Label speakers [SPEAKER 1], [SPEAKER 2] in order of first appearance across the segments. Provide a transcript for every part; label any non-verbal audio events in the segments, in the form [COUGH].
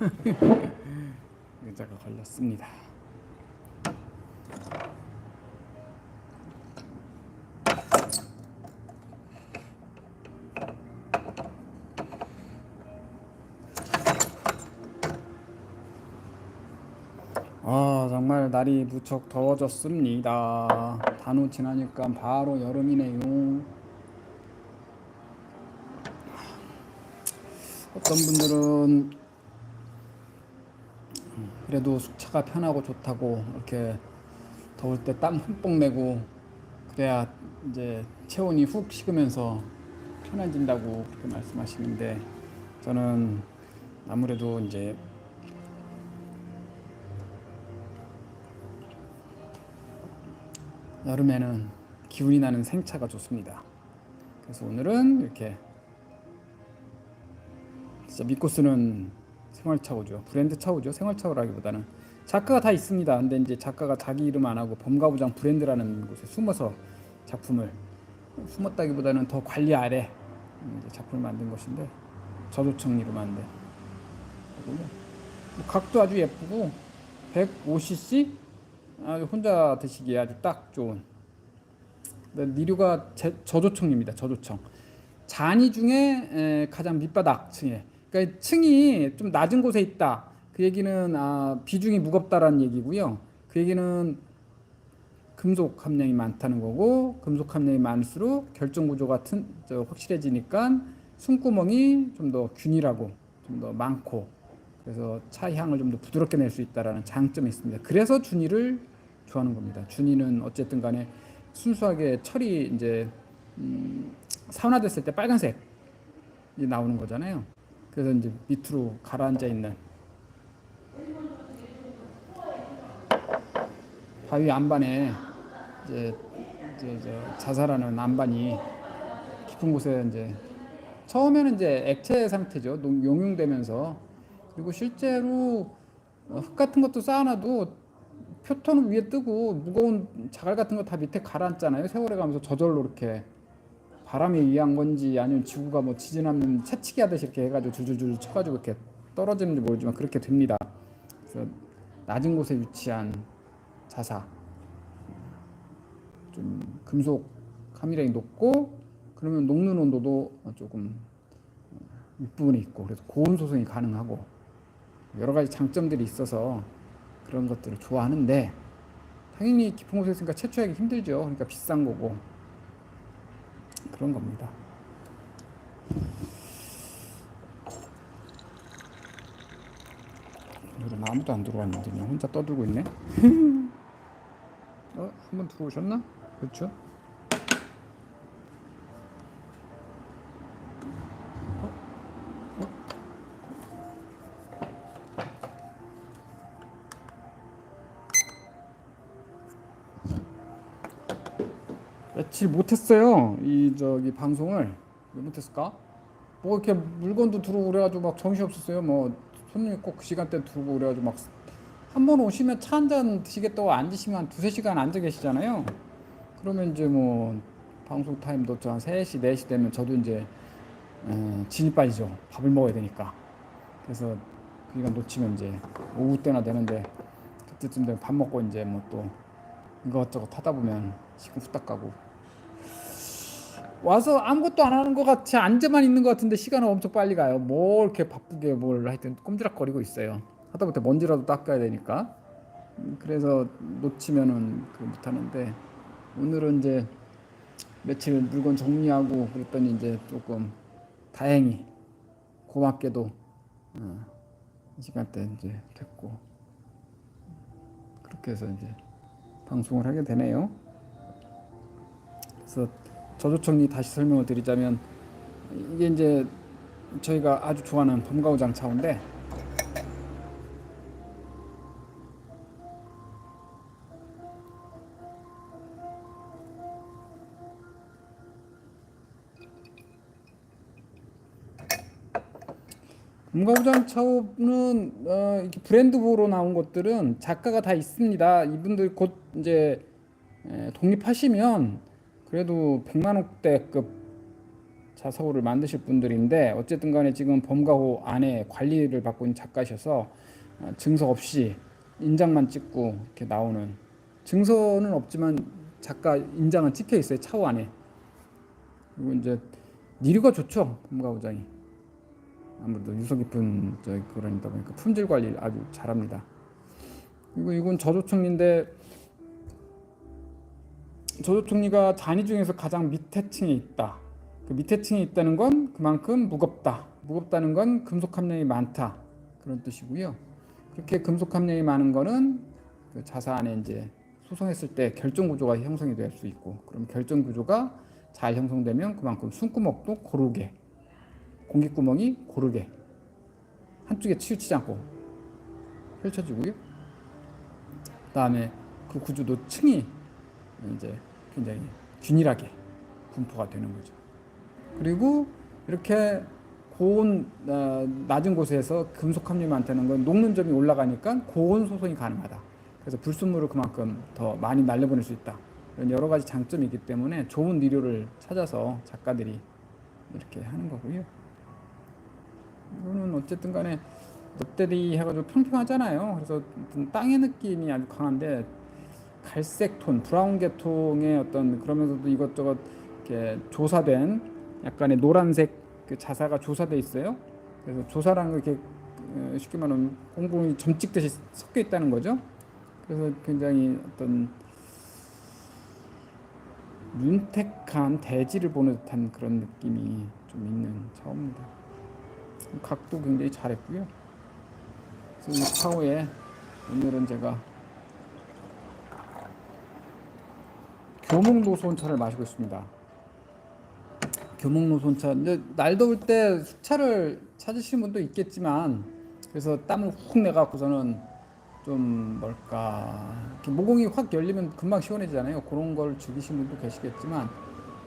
[SPEAKER 1] 아이고 [LAUGHS] 의자가 걸렸습니다. 아 정말 날이 무척 더워졌습니다. 단오 지나니까 바로 여름이네요. 어떤 분들은 그래도 숙차가 편하고 좋다고 이렇게 더울 때 땀 흠뻑 내고 그래야 이제 체온이 훅 식으면서 편해진다고 그렇게 말씀하시는데 저는 아무래도 이제 여름에는 기운이 나는 생차가 좋습니다. 그래서 오늘은 이렇게 진짜 믿고 쓰는 생활차고죠. 브랜드 차고죠. 생활차고라기보다는 작가가 다 있습니다. 근데 이제 작가가 자기 이름 안 하고 범가부장 브랜드라는 곳에 숨어서 작품을 숨었다기보다는 더 관리 아래 이제 작품을 만든 것인데 저조청리로 만든. 뭐 각도 아주 예쁘고 150cc 아주 혼자 드시기에 아주 딱 좋은 근데 니류가 제- 저조청입니다. 저조청 잔이 중에 에, 가장 밑바닥 층에 그러니까 층이 좀 낮은 곳에 있다. 그 얘기는 아, 비중이 무겁다라는 얘기고요. 그 얘기는 금속 함량이 많다는 거고 금속 함량이 많을수록 결정 구조 같은 저 확실해지니까 숨구멍이 좀 더 균일하고 좀 더 많고 그래서 차 향을 좀 더 부드럽게 낼 수 있다라는 장점이 있습니다. 그래서 준이를 좋아하는 겁니다. 준이는 어쨌든 간에 순수하게 철이 이제 음, 사운화됐을 때 빨간색이 나오는 거잖아요. 그래서 이제 밑으로 가라앉아 있는 바위 안반에 이제, 이제 저 자살하는 안반이 깊은 곳에 이제 처음에는 이제 액체 상태죠. 농- 용융되면서 그리고 실제로 어, 흙 같은 것도 쌓아놔도 표토는 위에 뜨고 무거운 자갈 같은 거 다 밑에 가라앉잖아요. 세월에 가면서 저절로 이렇게 바람에 의한 건지 아니면 지구가 뭐 지진하면 채치기 하듯이 이렇게 해가지고 줄줄줄 쳐가지고 이렇게 떨어지는지 모르지만 그렇게 됩니다. 그래서 낮은 곳에 위치한 자사 좀 금속 카미량이 높고 그러면 녹는 온도도 조금 윗부분에 있고 그래서 고온 소송이 가능하고 여러 가지 장점들이 있어서 그런 것들을 좋아하는데 당연히 깊은 곳에 있으니까 채취하기 힘들죠. 그러니까 비싼 거고 그런 겁니다. 오늘은 아무도 안 들어왔는데 그냥 혼자 떠들고 있네. [LAUGHS] 어? 한 번 들어오셨나? 그렇죠? 며칠 못했어요. 이 저기 방송을 왜 못했을까? 뭐 이렇게 물건도 들어오고 그래가지고 막 정신 없었어요. 뭐 손님이 꼭 그 시간대 들어오고 그래가지고 막 한 번 오시면 차 한 잔 드시겠다고 앉으시면 한 두세 시간 앉아 계시잖아요. 그러면 이제 뭐 방송 타임도 한 3시, 4시 되면 저도 이제 어, 진이 빠지죠. 밥을 먹어야 되니까. 그래서 그 시간 놓치면 이제 오후 때나 되는데 그때쯤 되면 밥 먹고 이제 뭐 또 이것저것 하다 보면 시간 후딱 가고 와서 아무것도 안 하는 것 같이 앉아만 있는 것 같은데 시간은 엄청 빨리 가요. 뭐 이렇게 바쁘게 뭘 하여튼 꼼지락거리고 있어요. 하다못해 먼지라도 닦아야 되니까. 음, 그래서 놓치면은 그 못하는데 오늘은 이제 며칠 물건 정리하고 그랬더니 이제 조금 다행히 고맙게도 어, 이 시간대 이제 됐고 그렇게 해서 이제 방송을 하게 되네요. 그래서 저조청리 다시 설명을 드리자면 이게 이제 저희가 아주 좋아하는 범가우장 차인데 범가우장 차오는 어, 이렇게 브랜드보로 나온 것들은 작가가 다 있습니다. 이분들 곧 이제 에, 독립하시면 그래도 100만 원대급 자서울을 만드실 분들인데 어쨌든 간에 지금 범가호 안에 관리를 받고 있는 작가셔서 어, 증서 없이 인장만 찍고 이렇게 나오는 증서는 없지만 작가 인장은 찍혀 있어요 차후 안에 그리고 이제 니류가 좋죠 범가호장이 아무래도 유서 깊은 저 그러니다 보니까 품질 관리를 아주 잘합니다. 그리고 이건 저조총리인데 저조총리가 단위 중에서 가장 밑에 층에 있다. 그 밑에 층에 있다는 건 그만큼 무겁다. 무겁다는 건 금속 함량이 많다. 그런 뜻이고요. 그렇게 금속 함량이 많은 거는 그 자사 안에 이제 소송했을 때 결정 구조가 형성이 될 수 있고 그럼 결정 구조가 잘 형성되면 그만큼 숨구멍도 고르게 공기구멍이 고르게 한쪽에 치우치지 않고 펼쳐지고요. 그다음에 그 구조도 층이 이제 굉장히 균일하게 분포가 되는 거죠. 그리고 이렇게 고온 어, 낮은 곳에서 금속 함유 많다는 건 녹는 점이 올라가니까 고온 소송이 가능하다. 그래서 불순물을 그만큼 더 많이 날려보낼 수 있다. 이런 여러 가지 장점이 있기 때문에 좋은 니료를 찾아서 작가들이 이렇게 하는 거고요. 이거는 어쨌든 간에 롯데리 해가지고 평평하잖아요. 그래서 땅의 느낌이 아주 강한데 갈색 톤, 브라운 계통의 어떤 그러면서도 이것저것 이렇게 조사된 약간의 노란색 그 자사가 조사돼 있어요. 그래서 조사랑 이렇게 어, 쉽게 말하면 공공이 점찍듯이 섞여 있다는 거죠. 그래서 굉장히 어떤 윤택한 대지를 보는 듯한 그런 느낌이 좀 있는 차입니다. 각도 굉장히 잘했고요. 그래서 이 차후에 오늘은 제가 교목노선차를 마시고 있습니다. 교목노선차. 날 더울 때 수차를 찾으시는 분도 있겠지만 그래서 땀을 훅 내갖고서는 좀 뭘까 모공이 확 열리면 금방 시원해지잖아요. 그런 걸 즐기시는 분도 계시겠지만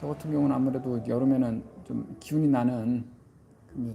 [SPEAKER 1] 저 같은 경우는 아무래도 여름에는 좀 기운이 나는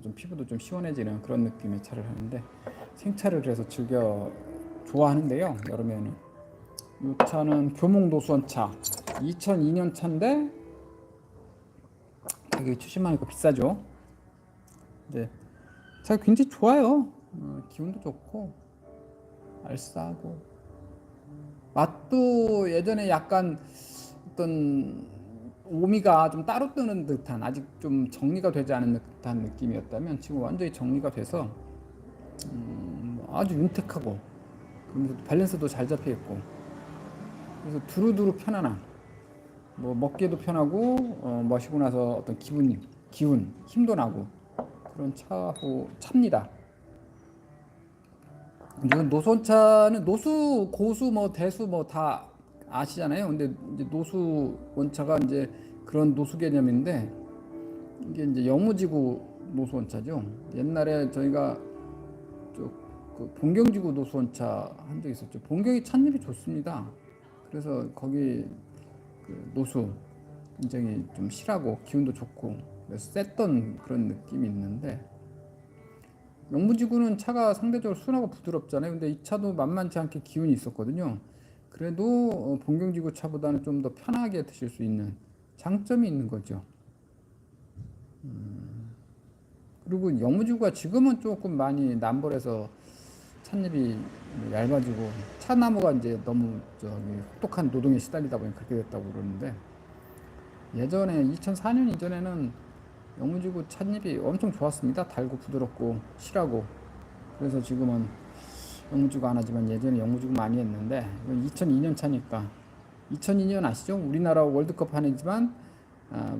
[SPEAKER 1] 좀 피부도 좀 시원해지는 그런 느낌의 차를 하는데 생차를 그래서 즐겨 좋아하는데요. 여름에는 이 차는 교목노수원차 2002년 차인데 가격이 70만 원이고 비싸죠. 근데 차가 굉장히 좋아요. 어, 기운도 좋고 알싸하고 맛도 예전에 약간 어떤 오미가 좀 따로 뜨는 듯한 아직 좀 정리가 되지 않은 듯한 느낌이었다면 지금 완전히 정리가 돼서 음, 아주 윤택하고 그러면서 밸런스도 잘 잡혀 있고 그래서 두루두루 편안한 뭐 먹기에도 편하고 어, 마시고 나서 어떤 기분 기운 힘도 나고 그런 차고 차입니다. 노선차는 노수 고수 뭐 대수 뭐 다 아시잖아요. 근데 이제 노수 원차가 이제 그런 노수 개념인데 이게 이제 영무지구 노수 원차죠. 옛날에 저희가 저그 본경지구 노수 원차 한 적 있었죠. 본경이 찻잎이 좋습니다. 그래서 거기 그 노수 굉장히 좀 실하고 기운도 좋고 셌던 그런 느낌이 있는데 영무지구는 차가 상대적으로 순하고 부드럽잖아요. 근데 이 차도 만만치 않게 기운이 있었거든요. 그래도 어, 본경지구 차보다는 좀 더 편하게 드실 수 있는 장점이 있는 거죠. 음, 그리고 영무지구가 지금은 조금 많이 남벌해서 찻잎이 얇아지고 차나무가 이제 너무 저기 혹독한 노동에 시달리다 보니 그렇게 됐다고 그러는데 예전에 2004년 이전에는 영무지구 찻잎이 엄청 좋았습니다. 달고 부드럽고 실하고 그래서 지금은 영무지구 안 하지만 예전에 영무지구 많이 했는데 이건 2002년 차니까 2002년 아시죠? 우리나라 월드컵 한해지만 아,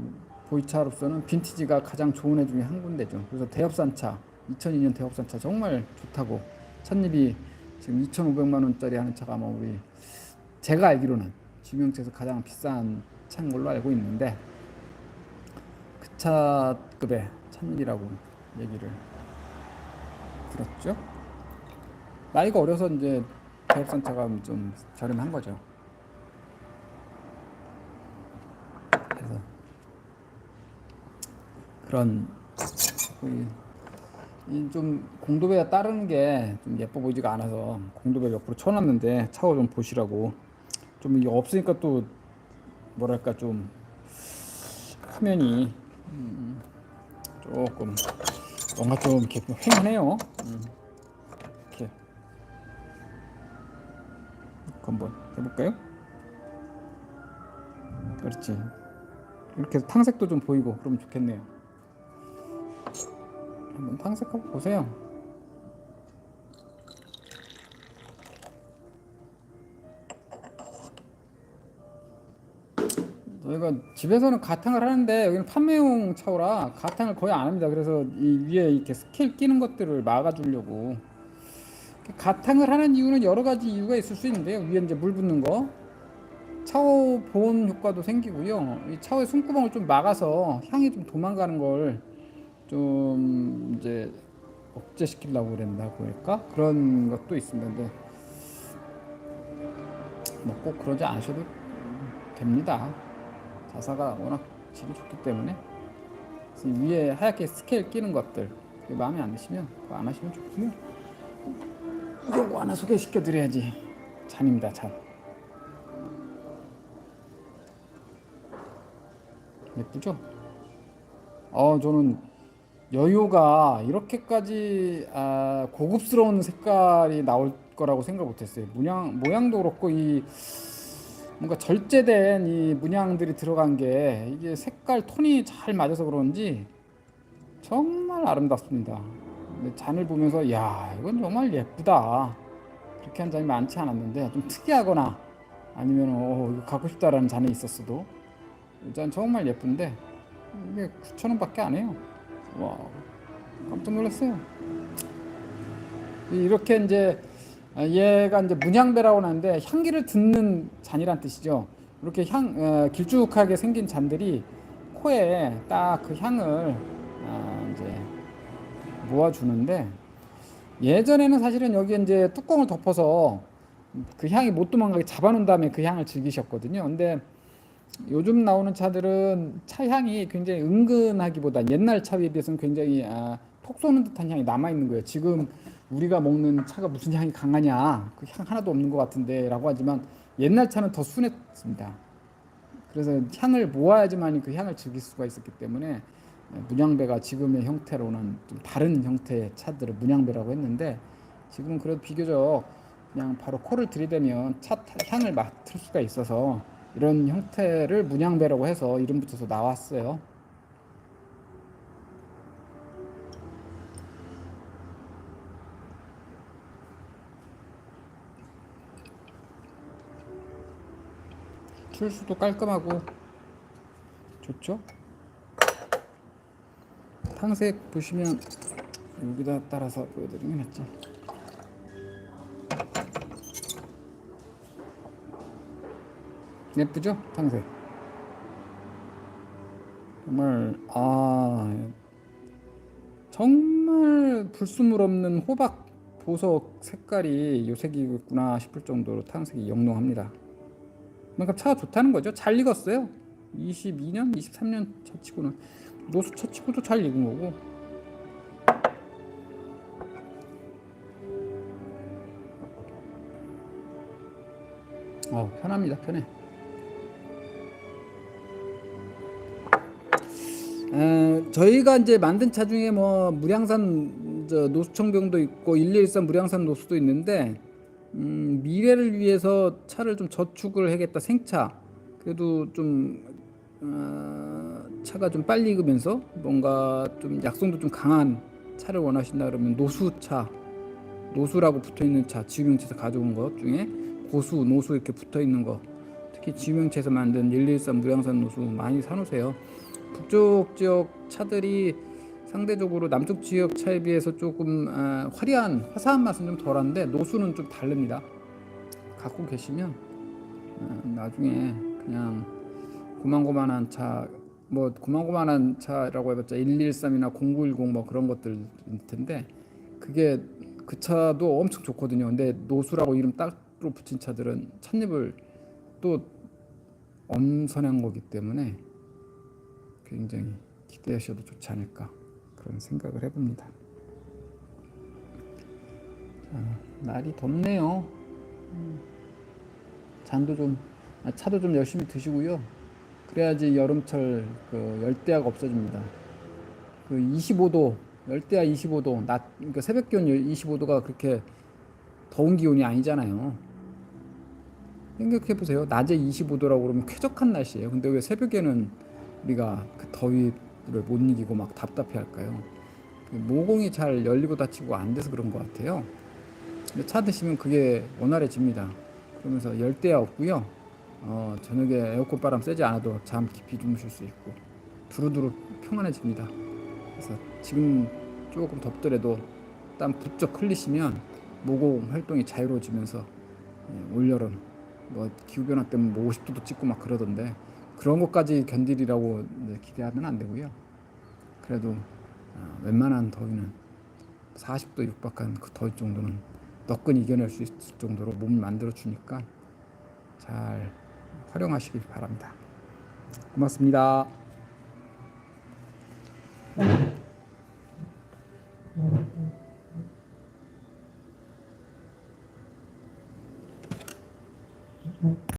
[SPEAKER 1] 보이차로서는 빈티지가 가장 좋은 해 중에 한 군데죠. 그래서 대엽산차 2002년 대엽산차 정말 좋다고 찻잎이 지금 2,500만 원짜리 하는 차가 아마 우리 제가 알기로는 지명체에서 가장 비싼 차인 걸로 알고 있는데 그 차급의 찻잎이라고 얘기를 들었죠. 나이가 어려서 이제 대엽산차가 좀 저렴한 거죠. 그래서 그런 이 좀 공도배가 따르는 게 좀 예뻐 보이지가 않아서 공도배 옆으로 쳐놨는데 차고 좀 보시라고 좀 이게 없으니까 또 뭐랄까 좀 화면이 음, 조금 뭔가 좀 이렇게 휑하네요. 음. 이렇게 한번 해볼까요? 그렇지. 이렇게 탕색도 좀 보이고 그러면 좋겠네요. 한번 탕색하고 보세요. 저희가 집에서는 가탕을 하는데 여기는 판매용 차오라 가탕을 거의 안 합니다. 그래서 이 위에 이렇게 스케일 끼는 것들을 막아주려고 가탕을 하는 이유는 여러 가지 이유가 있을 수 있는데요. 위에 이제 물 붓는 거, 차오 보온 효과도 생기고요. 이 차오의 숨구멍을 좀 막아서 향이 좀 도망가는 걸 좀 이제 억제시키려고 그랬나고 할까 그런 것도 있습니다. 뭐 꼭 그러지 않으셔도 됩니다. 자사가 워낙 질이 좋기 때문에 위에 하얗게 스케일 끼는 것들 마음에 안 드시면 안 하시면 좋고요. 이거 하나 소개시켜 드려야지. 잔입니다, 잔. 예쁘죠? 어, 저는 여유가 이렇게까지 아, 고급스러운 색깔이 나올 거라고 생각 못했어요. 문양 모양도 그렇고 이 뭔가 절제된 이 문양들이 들어간 게 이게 색깔 톤이 잘 맞아서 그런지 정말 아름답습니다. 잔을 보면서 야 이건 정말 예쁘다. 그렇게 한 잔이 많지 않았는데 좀 특이하거나 아니면 어 이거 갖고 싶다라는 잔이 있었어도 이 잔 정말 예쁜데 이게 9천 원밖에 안 해요. 와 깜짝 놀랐어요. 이렇게 이제 얘가 이제 문향배라고 하는데 향기를 듣는 잔이란 뜻이죠. 이렇게 향 어, 길쭉하게 생긴 잔들이 코에 딱 그 향을 아, 이제 모아주는데 예전에는 사실은 여기 이제 뚜껑을 덮어서 그 향이 못 도망가게 잡아놓은 다음에 그 향을 즐기셨거든요. 근데 요즘 나오는 차들은 차 향이 굉장히 은근하기보다 옛날 차에 비해서는 굉장히 아, 톡 쏘는 듯한 향이 남아 있는 거예요. 지금 우리가 먹는 차가 무슨 향이 강하냐? 그 향 하나도 없는 것 같은데라고 하지만 옛날 차는 더 순했습니다. 그래서 향을 모아야지만 그 향을 즐길 수가 있었기 때문에 문양배가 지금의 형태로는 좀 다른 형태의 차들을 문양배라고 했는데 지금은 그래도 비교적 그냥 바로 코를 들이대면 차 향을 맡을 수가 있어서 이런 형태를 문양배라고 해서 이름 붙여서 나왔어요. 출수도 깔끔하고 좋죠? 탕색 보시면 여기다 따라서 보여드리는 게 낫지. 예쁘죠? 탕색. 정말 아 정말 불순물 없는 호박 보석 색깔이 요색이구나 싶을 정도로 탕색이 영롱합니다. 그러니까 차가 좋다는 거죠. 잘 익었어요. 22년, 23년 차치고는 노수 차 치고도 잘 익은 거고. 어 편합니다. 편해. 에, 저희가 이제 만든 차 중에 뭐 무량산 저 노수청병도 있고 113 무량산 노수도 있는데 음, 미래를 위해서 차를 좀 저축을 하겠다 생차. 그래도 좀 어, 차가 좀 빨리 익으면서 뭔가 좀 약성도 좀 강한 차를 원하신다 그러면 노수차 노수라고 붙어 있는 차 지유명체에서 가져온 것 중에 고수 노수 이렇게 붙어 있는 거. 특히 지유명체에서 만든 113 무량산 노수 많이 사놓으세요 북쪽 지역 차들이 상대적으로 남쪽 지역 차에 비해서 조금 아, 화려한 화사한 맛은 좀 덜한데 노수는 좀 다릅니다. 갖고 계시면 아, 나중에 그냥 고만고만한 차, 뭐 고만고만한 차라고 해봤자 113이나 0910 뭐 그런 것들 텐데 그게 그 차도 엄청 좋거든요. 근데 노수라고 이름 따로 붙인 차들은 찻잎을 또 엄선한 거기 때문에 굉장히 기대하셔도 좋지 않을까. 그런 생각을 해봅니다. 자, 날이 덥네요. 음, 잔도 좀 아, 차도 좀 열심히 드시고요. 그래야지 여름철 그 열대야가 없어집니다. 그 25도 열대야 25도 낮 그러니까 새벽 기온 25도가 그렇게 더운 기온이 아니잖아요. 생각해 보세요. 낮에 25도라고 그러면 쾌적한 날씨예요. 근데 왜 새벽에는 우리가 그 더위를 못 이기고 막 답답해 할까요? 그 모공이 잘 열리고 닫히고 안 돼서 그런 것 같아요. 근데 차 드시면 그게 원활해집니다. 그러면서 열대야 없고요. 어, 저녁에 에어컨 바람 쐬지 않아도 잠 깊이 주무실 수 있고 두루두루 평안해집니다. 그래서 지금 조금 덥더라도 땀 부쩍 흘리시면 모공 활동이 자유로워지면서 예, 올여름 뭐 기후 변화 때문에 뭐 50도도 찍고 막 그러던데 그런 것까지 견디리라고 기대하면 안 되고요. 그래도 아, 웬만한 더위는 40도 육박한 그 더위 정도는 너끈 이겨낼 수 있을 정도로 몸을 만들어 주니까 잘 활용하시길 바랍니다. 고맙습니다.